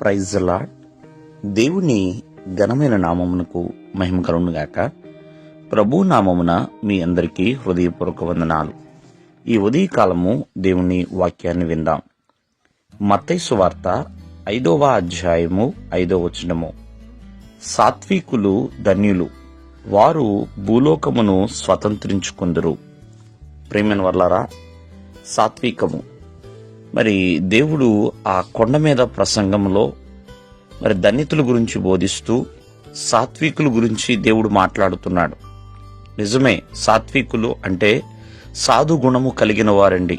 Praise lord దేవుని ఘనమైన నామమునకు మహిమ కలుగునుగాక ప్రభు నామమున మీ అందరికీ హృదయపూర్వక వందనాలు. ఈ ఉదయకాలము దేవుని వాక్యాన్ని విందాం. మత్తైసు వార్త ఐదవ అధ్యాయము ఐదవ వచనము. సాత్వికులు ధన్యులు వారు భూలోకమును స్వతంత్రించుకుందరు. ప్రేమన్ వర్లారా సాత్వికము మరి దేవుడు ఆ కొండ మీద ప్రసంగంలో మరి దన్నితుల గురించి బోధిస్తూ సాత్వికుల గురించి దేవుడు మాట్లాడుతున్నాడు. నిజమే సాత్వికులు అంటే సాధు గుణము కలిగిన వారండి.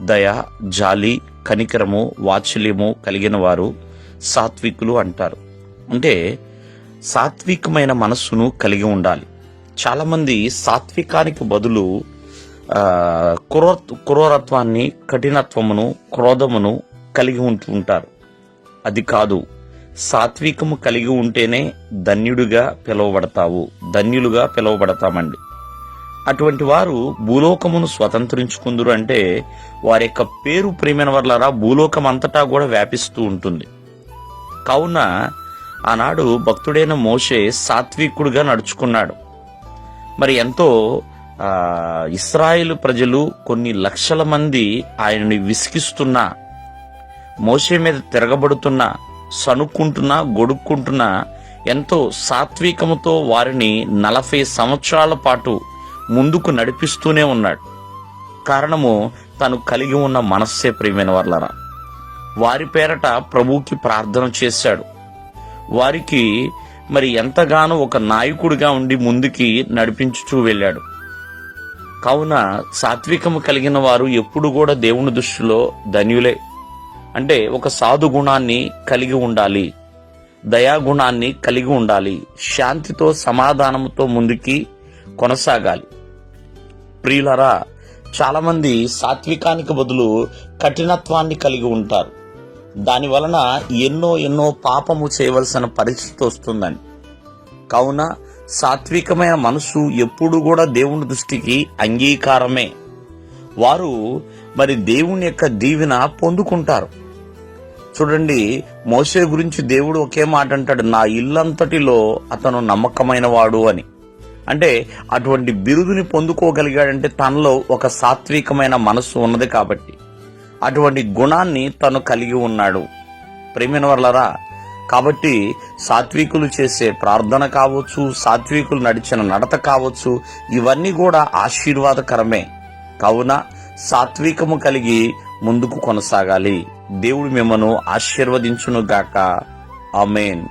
దయ జాలి కనికరము వాత్సల్యము కలిగిన వారు సాత్వికులు అంటారు. అంటే సాత్వికమైన మనస్సును కలిగి ఉండాలి. చాలామంది సాత్వికానికి బదులు క్రో క్రూరత్వాన్ని కఠినత్వమును క్రోధమును కలిగి ఉంటుంటారు అది కాదు సాత్వికము కలిగి ఉంటేనే ధన్యుడిగా పిలువబడతావు. ధన్యులుగా పిలువబడతామండి. అటువంటి వారు భూలోకమును స్వతంత్రించుకుందరు అంటే వారి యొక్క పేరు ప్రేమైన వర్లరా భూలోకం అంతటా కూడా వ్యాపిస్తూ ఉంటుంది. కావున ఆనాడు భక్తుడైన మోషే సాత్వికుడుగా నడుచుకున్నాడు. మరి ఎంతో ఇస్రాయేల్ ప్రజలు కొన్ని లక్షల మంది ఆయనని విసిగిస్తున్నా మోసే మీద తిరగబడుతున్నా సనుక్కుంటున్నా గొడుక్కుంటున్నా ఎంతో సాత్వికముతో వారిని నలభై సంవత్సరాల పాటు ముందుకు నడిపిస్తూనే ఉన్నాడు. కారణము తను కలిగి ఉన్న మనస్సే ప్రియమైన వాళ్ళరా వారి పేరట ప్రభువుకి ప్రార్థన చేశాడు. వారికి మరి ఎంతగానో ఒక నాయకుడిగా ఉండి ముందుకి నడిపించుచూ వెళ్ళాడు. కావున సాత్వికము కలిగిన వారు ఎప్పుడు కూడా దేవుని దృష్టిలో ధన్యులే. అంటే ఒక సాధు గుణాన్ని కలిగి ఉండాలి. దయాగుణాన్ని కలిగి ఉండాలి. శాంతితో సమాధానంతో ముందుకి కొనసాగాలి. ప్రియులరా చాలామంది సాత్వికానికి బదులు కఠినత్వాన్ని కలిగి ఉంటారు. దాని వలన ఎన్నో ఎన్నో పాపము చేయవలసిన పరిస్థితి వస్తుందని కావున సాత్వికమైన మనసు ఎప్పుడు కూడా దేవుని దృష్టికి అంగీకారమే. వారు మరి దేవుని యొక్క దీవెన పొందుకుంటారు. చూడండి మోసే గురించి దేవుడు ఒకే మాట అంటాడు నా ఇల్లంతటిలో అతను నమ్మకమైన వాడు అని. అంటే అటువంటి బిరుదుని పొందుకోగలిగాడంటే తనలో ఒక సాత్వికమైన మనస్సు ఉన్నది కాబట్టి. అటువంటి గుణాన్ని తను కలిగి ఉన్నాడు. ప్రేమిన వర్లరా కాబట్టి సాత్వికులు చేసే ప్రార్థన కావచ్చు సాత్వికులు నడిచిన నడత కావచ్చు ఇవన్నీ కూడా ఆశీర్వాదకరమే. కావున సాత్వికము కలిగి ముందుకు కొనసాగాలి. దేవుడు మిమ్మను ఆశీర్వదించును గాక ఆమెన్.